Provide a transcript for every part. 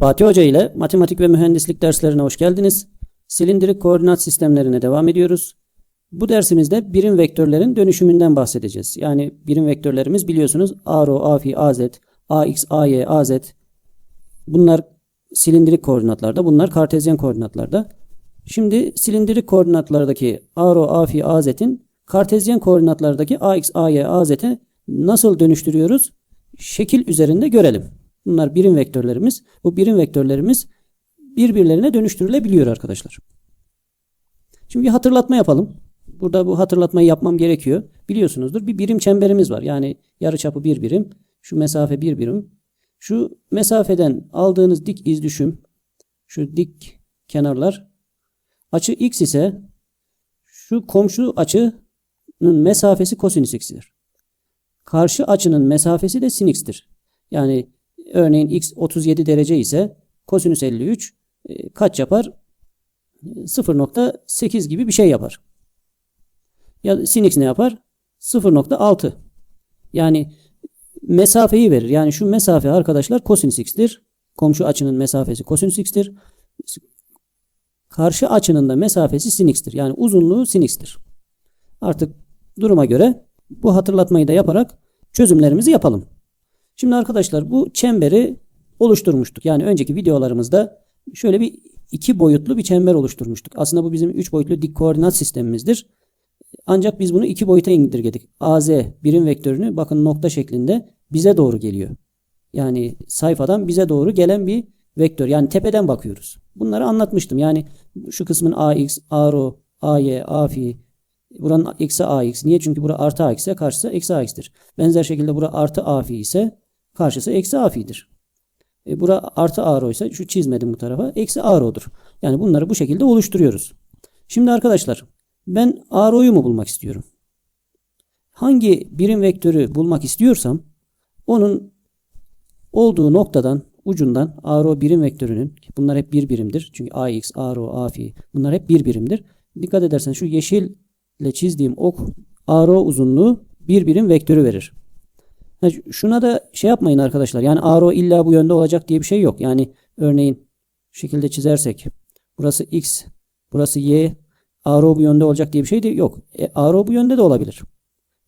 Fatih Hoca ile matematik ve mühendislik derslerine hoş geldiniz. Silindirik koordinat sistemlerine devam ediyoruz. Bu dersimizde birim vektörlerin dönüşümünden bahsedeceğiz. Yani birim vektörlerimiz biliyorsunuz a rho, a phi, a z, a x, a y, a z. Bunlar silindirik koordinatlarda, bunlar kartezyen koordinatlarda. Şimdi silindirik koordinatlardaki a rho, a phi, a z'in kartezyen koordinatlardaki a x, a y, a z'e nasıl dönüştürüyoruz? Şekil üzerinde görelim. Bunlar birim vektörlerimiz. Bu birim vektörlerimiz birbirlerine dönüştürülebiliyor arkadaşlar. Şimdi bir hatırlatma yapalım. Burada bu hatırlatmayı yapmam gerekiyor. Biliyorsunuzdur bir birim çemberimiz var. Yani yarıçapı bir birim. Şu mesafe bir birim. Şu mesafeden aldığınız dik iz düşüm. Şu dik kenarlar. Açı x ise şu komşu açının mesafesi kosinüs x'tir. Karşı açının mesafesi de sin x'tir. Yani Örneğin x 37 derece ise kosinüs 53 e, kaç yapar? 0.8 gibi bir şey yapar. Ya sin x ne yapar? 0.6. Yani mesafeyi verir. Yani şu mesafe arkadaşlar kosinüs x'tir. Komşu açının mesafesi kosinüs x'tir. Karşı açının da mesafesi sin x'tir. Yani uzunluğu sin x'tir. Artık duruma göre bu hatırlatmayı da yaparak çözümlerimizi yapalım. Şimdi arkadaşlar bu çemberi oluşturmuştuk. Yani önceki videolarımızda şöyle bir iki boyutlu bir çember oluşturmuştuk. Aslında bu bizim üç boyutlu dik koordinat sistemimizdir. Ancak biz bunu iki boyuta indirgedik. AZ birim vektörünü bakın nokta şeklinde bize doğru geliyor. Yani sayfadan bize doğru gelen bir vektör. Yani tepeden bakıyoruz. Bunları anlatmıştım. Yani şu kısmın AX, ARO, AY, AFI, buranın eksi AX. Niye? Çünkü bura artı AX ise karşısı eksi AX'tir. Benzer şekilde bura artı AFI ise Karşısı eksi afidir. E bura artı aro ise şu çizmedim bu tarafa. Eksi aro'dur. Yani bunları bu şekilde oluşturuyoruz. Şimdi arkadaşlar ben aro'yu mu bulmak istiyorum? Hangi birim vektörü bulmak istiyorsam onun olduğu noktadan ucundan aro birim vektörünün bunlar hep bir birimdir. Çünkü ax, aro, afi bunlar hep bir birimdir. Dikkat edersen şu yeşille çizdiğim ok aro uzunluğu bir birim vektörü verir. Şuna da şey yapmayın arkadaşlar. Yani aro illa bu yönde olacak diye bir şey yok. Yani örneğin şu şekilde çizersek burası x, burası y, aro bu yönde olacak diye bir şey de yok. E, aro bu yönde de olabilir.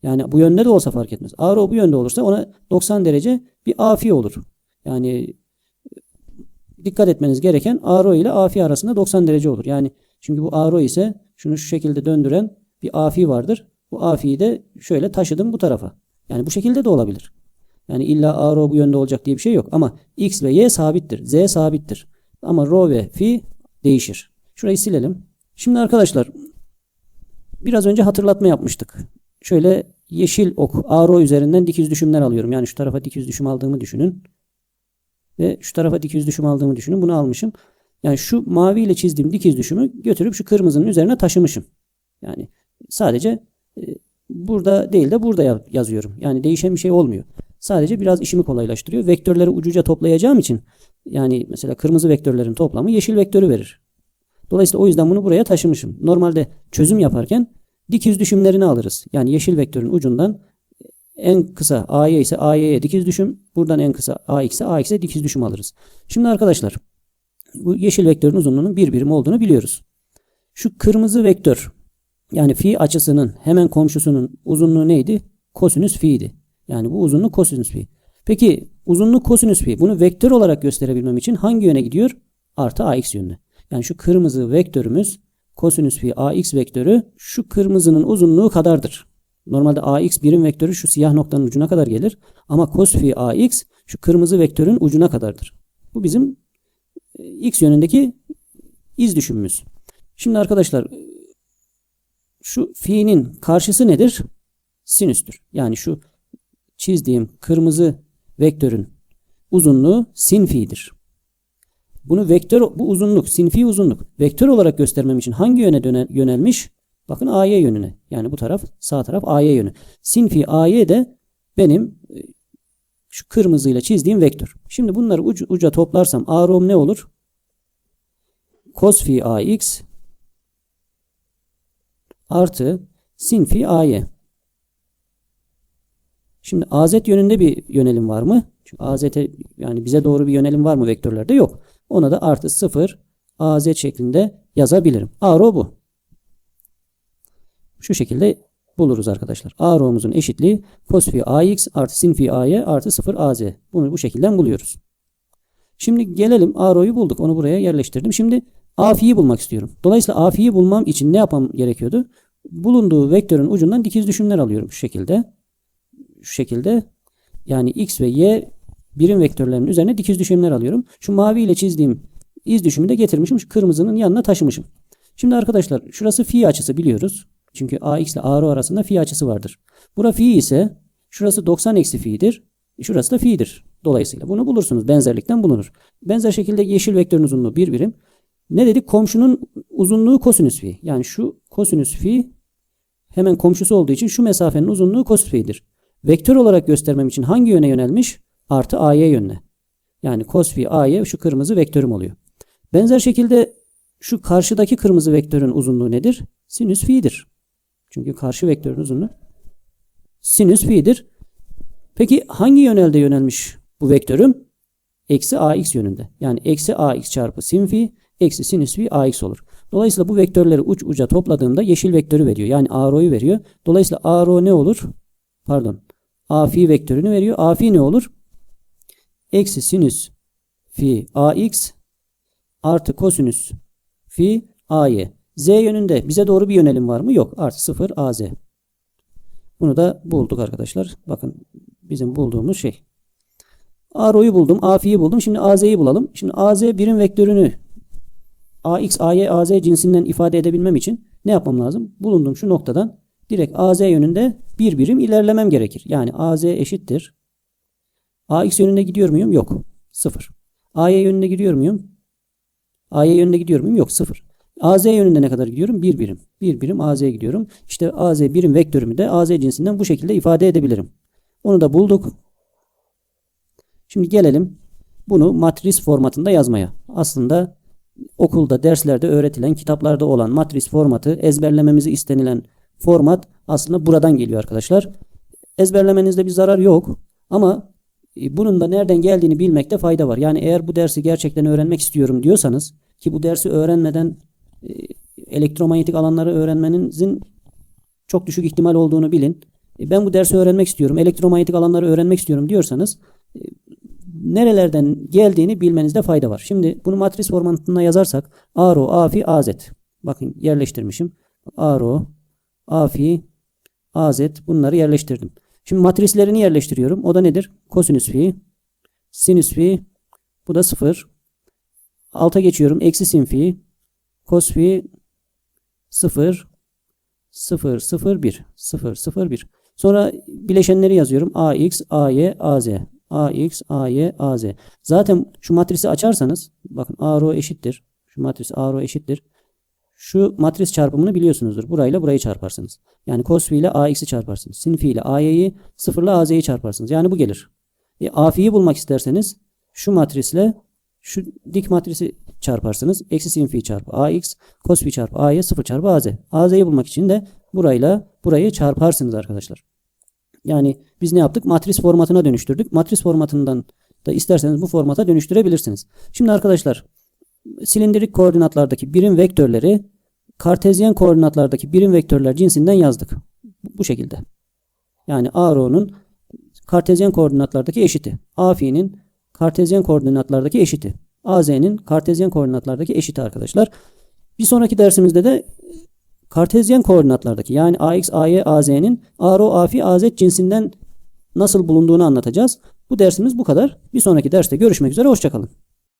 Yani bu yönde de olsa fark etmez. Aro bu yönde olursa ona 90 derece bir afi olur. Yani dikkat etmeniz gereken aro ile afi arasında 90 derece olur. Yani çünkü bu aro ise şunu şu şekilde döndüren bir afi vardır. Bu afiyi de şöyle taşıdım bu tarafa. Yani bu şekilde de olabilir. Yani illa a rho bu yönde olacak diye bir şey yok. Ama x ve y sabittir. z sabittir. Ama rho ve fi değişir. Şurayı silelim. Şimdi arkadaşlar biraz önce hatırlatma yapmıştık. Şöyle yeşil ok a rho üzerinden dik düşümler alıyorum. Yani şu tarafa dik düşüm aldığımı düşünün. Ve şu tarafa dik düşüm aldığımı düşünün. Bunu almışım. Yani şu mavi ile çizdiğim dik düşümü götürüp şu kırmızının üzerine taşımışım. Yani sadece e, burada değil de burada yazıyorum. Yani değişen bir şey olmuyor. Sadece biraz işimi kolaylaştırıyor. Vektörleri ucuca toplayacağım için yani mesela kırmızı vektörlerin toplamı yeşil vektörü verir. Dolayısıyla o yüzden bunu buraya taşımışım. Normalde çözüm yaparken dikiz düşümlerini alırız. Yani yeşil vektörün ucundan en kısa A'ya ise A'ya dikiz düşüm. Buradan en kısa AX ise AX'e dikiz düşüm alırız. Şimdi arkadaşlar bu yeşil vektörün uzunluğunun bir birim olduğunu biliyoruz. Şu kırmızı vektör yani fi açısının hemen komşusunun uzunluğu neydi? Kosinüs fi'ydi. Yani bu uzunluk kosinüs fi. Peki uzunluk kosinüs fi bunu vektör olarak gösterebilmem için hangi yöne gidiyor? Artı ax yönüne. Yani şu kırmızı vektörümüz kosinüs fi ax vektörü şu kırmızının uzunluğu kadardır. Normalde ax birim vektörü şu siyah noktanın ucuna kadar gelir. Ama cos fi ax şu kırmızı vektörün ucuna kadardır. Bu bizim e, x yönündeki iz düşümümüz. Şimdi arkadaşlar şu fi'nin karşısı nedir? Sinüstür. Yani şu çizdiğim kırmızı vektörün uzunluğu sin fi'dir. Bunu vektör bu uzunluk sinfi uzunluk vektör olarak göstermem için hangi yöne döne, yönelmiş? Bakın AY yönüne. Yani bu taraf sağ taraf AY yönü. Sinfi AY de benim e, şu kırmızıyla çizdiğim vektör. Şimdi bunları ucu, uca toplarsam A ne olur? Cos fi AX artı sin fi AY. Şimdi AZ yönünde bir yönelim var mı? Çünkü AZ yani bize doğru bir yönelim var mı vektörlerde? Yok. Ona da artı 0 AZ şeklinde yazabilirim. A rho bu. Şu şekilde buluruz arkadaşlar. A eşitliği cos phi AX artı sin phi AY artı 0 AZ. Bunu bu şekilde buluyoruz. Şimdi gelelim A rho'yu bulduk. Onu buraya yerleştirdim. Şimdi A bulmak istiyorum. Dolayısıyla A bulmam için ne yapmam gerekiyordu? Bulunduğu vektörün ucundan dikiz düşümler alıyorum şu şekilde. Şu şekilde yani x ve y birim vektörlerinin üzerine dikiz düşümler alıyorum. Şu mavi ile çizdiğim iz düşümü de getirmişim. Şu kırmızının yanına taşımışım. Şimdi arkadaşlar şurası fi açısı biliyoruz. Çünkü ax ile a rho arasında fi açısı vardır. Bura fi ise şurası 90 eksi fi'dir. Şurası da fi'dir. Dolayısıyla bunu bulursunuz. Benzerlikten bulunur. Benzer şekilde yeşil vektörün uzunluğu bir birim. Ne dedik? Komşunun uzunluğu kosinüs fi. Yani şu kosinüs fi hemen komşusu olduğu için şu mesafenin uzunluğu kosinüs fi'dir. Vektör olarak göstermem için hangi yöne yönelmiş? Artı a'ya yönüne. Yani cos fi a'ya şu kırmızı vektörüm oluyor. Benzer şekilde şu karşıdaki kırmızı vektörün uzunluğu nedir? Sinüs fi'dir. Çünkü karşı vektörün uzunluğu sinüs fi'dir. Peki hangi yönelde yönelmiş bu vektörüm? Eksi ax yönünde. Yani eksi ax çarpı sin fi eksi sinüs fi ax olur. Dolayısıyla bu vektörleri uç uca topladığımda yeşil vektörü veriyor. Yani a rho'yu veriyor. Dolayısıyla a rho ne olur? Pardon. a fi vektörünü veriyor. a fi ne olur? Eksi sinüs fi ax artı kosinüs fi a'y. Z yönünde bize doğru bir yönelim var mı? Yok. Artı 0 az. Bunu da bulduk arkadaşlar. Bakın bizim bulduğumuz şey. A rho'yu buldum. A fi'yi buldum. Şimdi AZ'yi bulalım. Şimdi AZ birim vektörünü AX, AY, AZ cinsinden ifade edebilmem için ne yapmam lazım? Bulunduğum şu noktadan direkt AZ yönünde bir birim ilerlemem gerekir. Yani AZ eşittir. AX yönünde gidiyor muyum? Yok. 0. AY yönünde gidiyor muyum? AY yönünde gidiyor muyum? Yok. 0. AZ yönünde ne kadar gidiyorum? Bir birim. Bir birim AZ'ye gidiyorum. İşte AZ birim vektörümü de AZ cinsinden bu şekilde ifade edebilirim. Onu da bulduk. Şimdi gelelim bunu matris formatında yazmaya. Aslında okulda, derslerde öğretilen, kitaplarda olan matris formatı, ezberlememizi istenilen format aslında buradan geliyor arkadaşlar. Ezberlemenizde bir zarar yok ama e, bunun da nereden geldiğini bilmekte fayda var. Yani eğer bu dersi gerçekten öğrenmek istiyorum diyorsanız ki bu dersi öğrenmeden e, elektromanyetik alanları öğrenmenizin çok düşük ihtimal olduğunu bilin. E, ben bu dersi öğrenmek istiyorum, elektromanyetik alanları öğrenmek istiyorum diyorsanız nerelerden geldiğini bilmenizde fayda var. Şimdi bunu matris formatında yazarsak A rho, A fi, A z. Bakın yerleştirmişim. A rho, A fi, A z bunları yerleştirdim. Şimdi matrislerini yerleştiriyorum. O da nedir? Kosinüs fi, sinüs fi, bu da 0. Alta geçiyorum. Eksi sin fi, cos fi 0, 0, 0, 1, 0, 0, 1. Sonra bileşenleri yazıyorum. AX, AY, AZ. AX, AY, AZ. Zaten şu matrisi açarsanız bakın A eşittir. Şu matris A eşittir. Şu matris çarpımını biliyorsunuzdur. Burayla burayı çarparsınız. Yani cos ile AX'i çarparsınız. Sin ile AY'yi 0 ile AZ'yi çarparsınız. Yani bu gelir. E, A fi'yi bulmak isterseniz şu matrisle şu dik matrisi çarparsınız. Eksi sin fi çarpı AX, cos fi çarpı AY 0 çarpı AZ. AZ'yi bulmak için de burayla burayı çarparsınız arkadaşlar. Yani biz ne yaptık? Matris formatına dönüştürdük. Matris formatından da isterseniz bu formata dönüştürebilirsiniz. Şimdi arkadaşlar silindirik koordinatlardaki birim vektörleri kartezyen koordinatlardaki birim vektörler cinsinden yazdık. Bu şekilde. Yani A rho'nun kartezyen koordinatlardaki eşiti. A fi'nin kartezyen koordinatlardaki eşiti. AZ'nin kartezyen koordinatlardaki eşiti arkadaşlar. Bir sonraki dersimizde de Kartezyen koordinatlardaki yani AX, AY, AZ'nin ARO, AFI, AZ cinsinden nasıl bulunduğunu anlatacağız. Bu dersimiz bu kadar. Bir sonraki derste görüşmek üzere. Hoşçakalın.